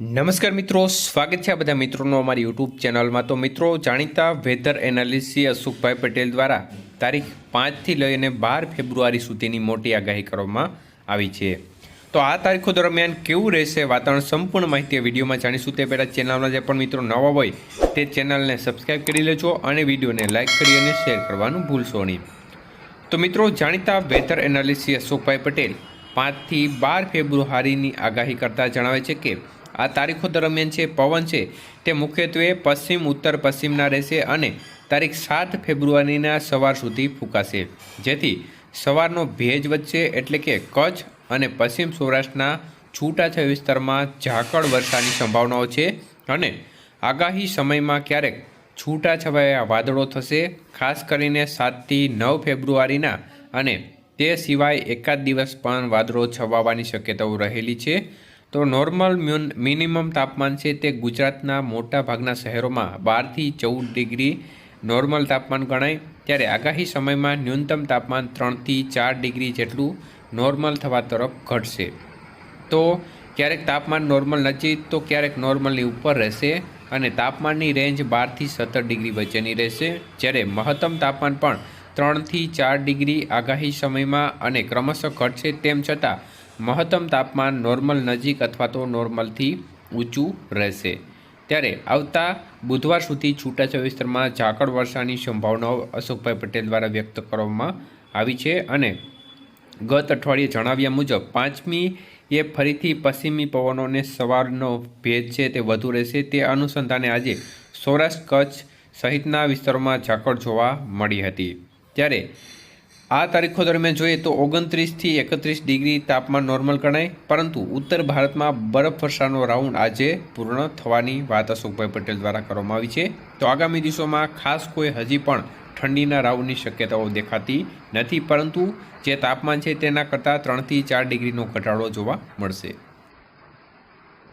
નમસ્કાર મિત્રો, સ્વાગત છે આ બધા મિત્રોનો અમારી યુટ્યુબ ચેનલમાં. તો મિત્રો, જાણીતા વેધર એનાલિસ્ટ અશોકભાઈ પટેલ દ્વારા તારીખ પાંચથી લઈને બાર ફેબ્રુઆરી સુધીની મોટી આગાહી કરવામાં આવી છે. તો આ તારીખો દરમિયાન કેવું રહેશે વાતાવરણ સંપૂર્ણ માહિતી વિડીયોમાં જાણીશું. તે પહેલાં ચેનલમાં જે પણ મિત્રો નવા હોય, તે ચેનલને સબસ્ક્રાઈબ કરી લેજો અને વિડીયોને લાઇક કરી અને શેર કરવાનું ભૂલશો નહીં. તો મિત્રો, જાણીતા વેધર એનાલિસ્ટ અશોકભાઈ પટેલ પાંચથી બાર ફેબ્રુઆરીની આગાહી કરતા જણાવે છે કે, આ તારીખો દરમિયાન છે પવન છે તે મુખ્યત્વે પશ્ચિમ, ઉત્તર પશ્ચિમના રહેશે અને તારીખ સાત ફેબ્રુઆરીના સવાર સુધી ફૂંકાશે. જેથી સવારનો ભેજ વધશે એટલે કે કચ્છ અને પશ્ચિમ સૌરાષ્ટ્રના છૂટાછવાયા વિસ્તારમાં ઝાકળ વરસાદની સંભાવનાઓ છે અને આગાહી સમયમાં ક્યારેક છૂટાછવાયા વાદળો થશે, ખાસ કરીને સાતથી નવ ફેબ્રુઆરીના અને તે સિવાય એકાદ દિવસ પણ વાદળો છવાવાની શક્યતાઓ રહેલી છે. તો નોર્મલ મિનિમમ તાપમાન છે તે ગુજરાતના મોટા ભાગના શહેરોમાં બારથી ચૌદ ડિગ્રી નોર્મલ તાપમાન ગણાય. ત્યારે આગાહી સમયમાં ન્યૂનતમ તાપમાન ત્રણથી ચાર ડિગ્રી જેટલું નોર્મલ થવા તરફ ઘટશે. તો ક્યારેક તાપમાન નોર્મલ નજીક તો ક્યારેક નોર્મલની ઉપર રહેશે અને તાપમાનની રેન્જ બારથી સત્તર ડિગ્રી વચ્ચેની રહેશે. જ્યારે મહત્તમ તાપમાન પણ ત્રણથી ચાર ડિગ્રી આગાહી સમયમાં અને ક્રમશઃ ઘટશે તેમ છતાં, મહત્તમ તાપમાન નોર્મલ નજીક અથવા તો નોર્મલથી ઊંચું રહેશે. ત્યારે આવતા બુધવાર સુધી છૂટાછવાયા વિસ્તારમાં ઝાકળ વર્ષાની સંભાવનાઓ અશોકભાઈ પટેલ દ્વારા વ્યક્ત કરવામાં આવી છે અને ગત અઠવાડિયે જણાવ્યા મુજબ પાંચમી એ ફરીથી પશ્ચિમી પવનોને સવારનો ભેદ છે તે વધુ રહેશે. તે અનુસંધાને આજે સૌરાષ્ટ્ર કચ્છ સહિતના વિસ્તારોમાં ઝાકળ જોવા મળી હતી. ત્યારે આ તારીખો દરમિયાન જોઈએ તો ઓગણત્રીસથી એકત્રીસ ડિગ્રી તાપમાન નોર્મલ ગણાય, પરંતુ ઉત્તર ભારતમાં બરફવર્ષાનો રાઉન્ડ આજે પૂર્ણ થવાની વાત અશોકભાઈ પટેલ દ્વારા કરવામાં આવી છે. તો આગામી દિવસોમાં ખાસ કોઈ હજી પણ ઠંડીના રાઉન્ડની શક્યતાઓ દેખાતી નથી, પરંતુ જે તાપમાન છે તેના કરતાં ત્રણથી ચાર ડિગ્રીનો ઘટાડો જોવા મળશે.